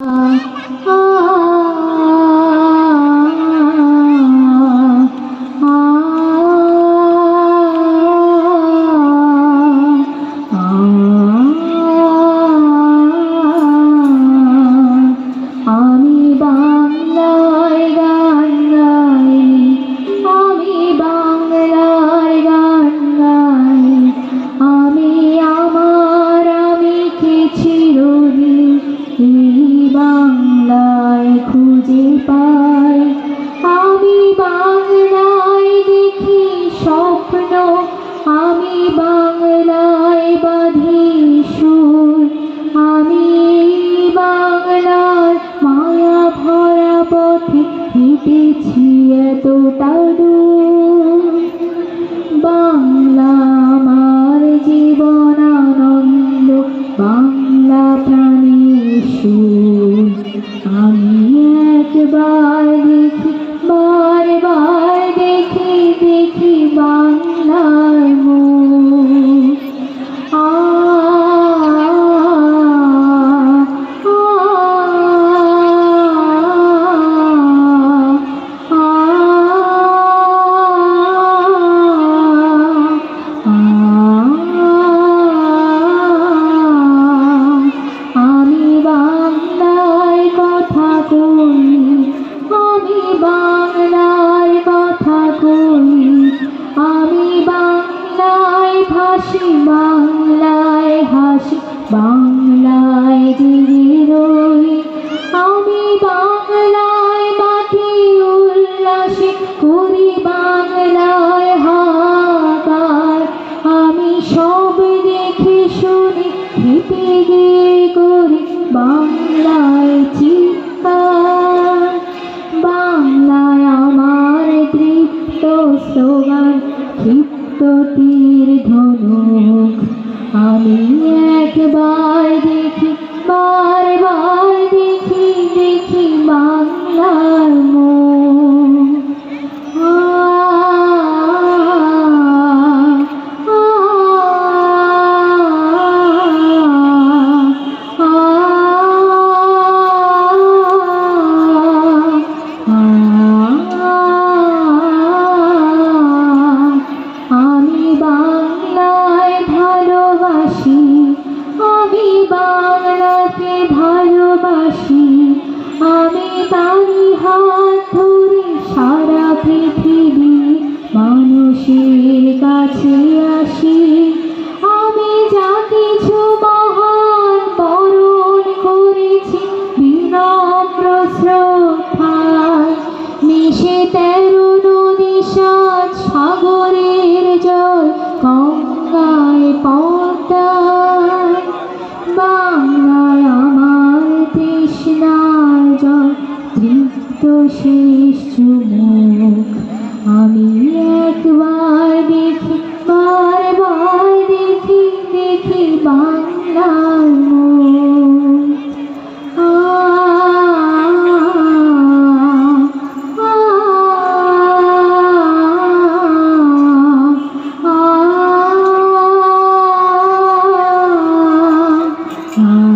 啊啊 পাই। আমি বাংলায় দেখি স্বপ্ন, আমি বাংলায় বাঁধি সুর। আমি বাংলার মায়া ভরা পথে হেঁটেছি এতটা বাংলা আমার জীবন জীবনানন্দ বাংলা প্রাণী সুর। আমি বাংলায় কথা কই আমি বাংলায় ভাসি মা। প্রতি Oh. শেষ চুমুক আমি একবার দেখি বারবার দেখি দেখি বাংলার Ah